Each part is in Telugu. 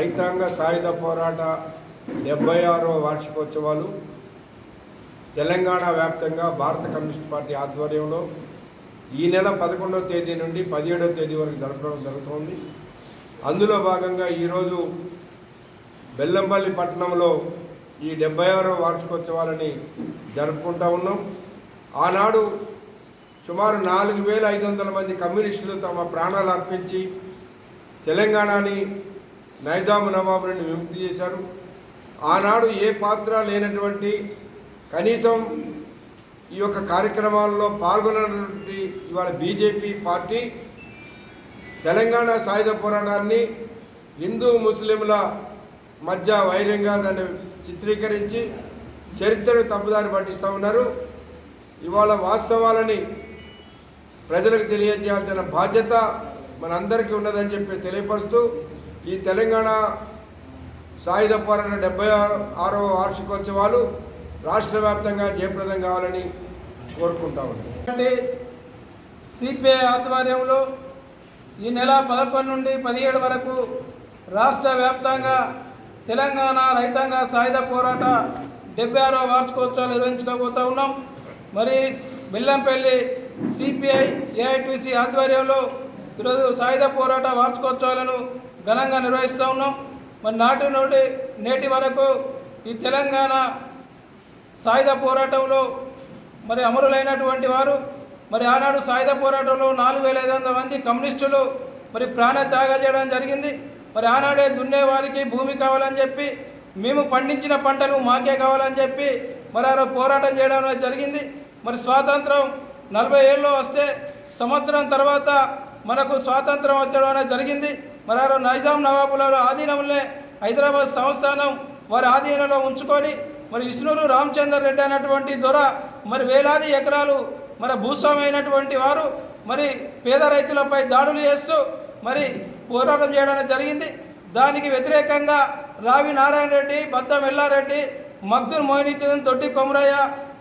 రైతాంగ సాయుధ పోరాట డెబ్బై ఆరో వార్షికోత్సవాలు తెలంగాణ వ్యాప్తంగా భారత కమ్యూనిస్ట్ పార్టీ ఆధ్వర్యంలో ఈ నెల పదకొండవ తేదీ నుండి పదిహేడవ తేదీ వరకు జరపడం జరుగుతోంది. అందులో భాగంగా ఈరోజు బెల్లంపల్లి పట్టణంలో ఈ డెబ్బై ఆరో వార్షికోత్సవాలని జరుపుకుంటా ఉన్నాం. ఆనాడు సుమారు నాలుగు వేల ఐదు వందల మంది కమ్యూనిస్టులు తమ ప్రాణాలు అర్పించి తెలంగాణని నైజాము నవాబు నుండి విముక్తి చేశారు. ఆనాడు ఏ పాత్ర లేనటువంటి కనీసం ఈ యొక్క కార్యక్రమాల్లో పాల్గొన్నటువంటి ఇవాళ బీజేపీ పార్టీ తెలంగాణ సాయుధ పోరాటాన్ని హిందూ ముస్లింల మధ్య వైరంగా దాన్ని చిత్రీకరించి చరిత్రను తప్పుదారి పట్టిస్తూ ఉన్నారు. ఇవాళ వాస్తవాలని ప్రజలకు తెలియజేయాల్సిన బాధ్యత మనందరికీ ఉన్నదని చెప్పి తెలియపరుస్తూ ఈ తెలంగాణ సాయుధ పోరాట డెబ్బై ఆరవ వార్షికోత్సవాలు రాష్ట్ర వ్యాప్తంగా జయప్రదం కావాలని కోరుకుంటా ఉన్నాం. అంటే సిపిఐ ఆధ్వర్యంలో ఈ నెల పదకొండు నుండి పదిహేడు వరకు రాష్ట్ర వ్యాప్తంగా తెలంగాణ రైతాంగ సాయుధ పోరాట డెబ్బై ఆరో వార్షికోత్సవాలు నిర్వహించుకోబోతా ఉన్నాం. మరి బెల్లంపల్లి సిపిఐ ఏఐటిసి ఆధ్వర్యంలో ఈరోజు సాయుధ పోరాట వార్షికోత్సవాలను ఘనంగా నిర్వహిస్తూ ఉన్నాం. మరి నాటి నుండి నేటి వరకు ఈ తెలంగాణ సాయుధ పోరాటంలో మరి అమరులైనటువంటి వారు మరి ఆనాడు సాయుధ పోరాటంలో నాలుగు వేల ఐదు వందల మంది కమ్యూనిస్టులు మరి ప్రాణ త్యాగం చేయడం జరిగింది. మరి ఆనాడే దున్నే వారికి భూమి కావాలని చెప్పి మేము పండించిన పంటలు మాకే కావాలని చెప్పి మరి ఆ పోరాటం చేయడం అనేది జరిగింది. మరి స్వాతంత్రం నలభై ఏళ్ళలో వస్తే సంవత్సరం తర్వాత మనకు స్వాతంత్రం వచ్చడం అనేది జరిగింది. మరి నైజాం నవాబుల ఆధీనంలో హైదరాబాద్ సంస్థానం వారి ఆధీనంలో ఉంచుకొని మరి ఇష్ణూరు రామచందర్ రెడ్డి అనేటువంటి దొర మరి వేలాది ఎకరాలు మరి భూస్వామి అయినటువంటి వారు మరి పేద రైతులపై దాడులు చేస్తూ మరి పోరాటం చేయడం జరిగింది. దానికి వ్యతిరేకంగా రావి నారాయణ రెడ్డి బద్దం ఎల్లారెడ్డి మగ్దుర్ మోహినీద్దీన్ తొట్టి కొమరయ్య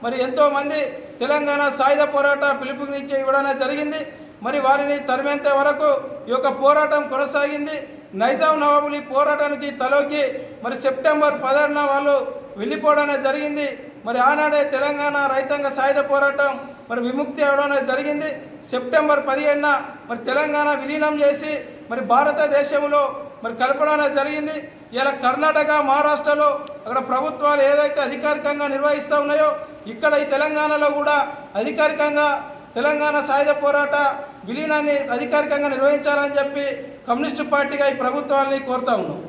మరి ఎంతోమంది తెలంగాణ సాయుధ పోరాట పిలుపునిచ్చి ఇవ్వడం జరిగింది. మరి వారిని తరిమేంత వరకు ఈ యొక్క పోరాటం కొనసాగింది. నైజాం నవాబులు ఈ పోరాటానికి తలొగ్గి మరి సెప్టెంబర్ పదహారున వాళ్ళు వెళ్ళిపోవడం అనేది జరిగింది. మరి ఆనాడే తెలంగాణ రైతాంగ సాయుధ పోరాటం మరి విముక్తి అవడం అనేది జరిగింది. సెప్టెంబర్ పదిహేనున మరి తెలంగాణ విలీనం చేసి మరి భారతదేశంలో మరి కలపడం అనేది జరిగింది. ఇలా కర్ణాటక మహారాష్ట్రలో అక్కడ ప్రభుత్వాలు ఏదైతే అధికారికంగా నిర్వహిస్తూ ఉన్నాయో ఇక్కడ ఈ తెలంగాణలో కూడా అధికారికంగా తెలంగాణ సాయుధ పోరాట విలీనాన్ని అధికారికంగా నిర్వహించాలని చెప్పి కమ్యూనిస్టు పార్టీగా ఈ ప్రభుత్వాన్ని కోరుతా ఉన్నాం.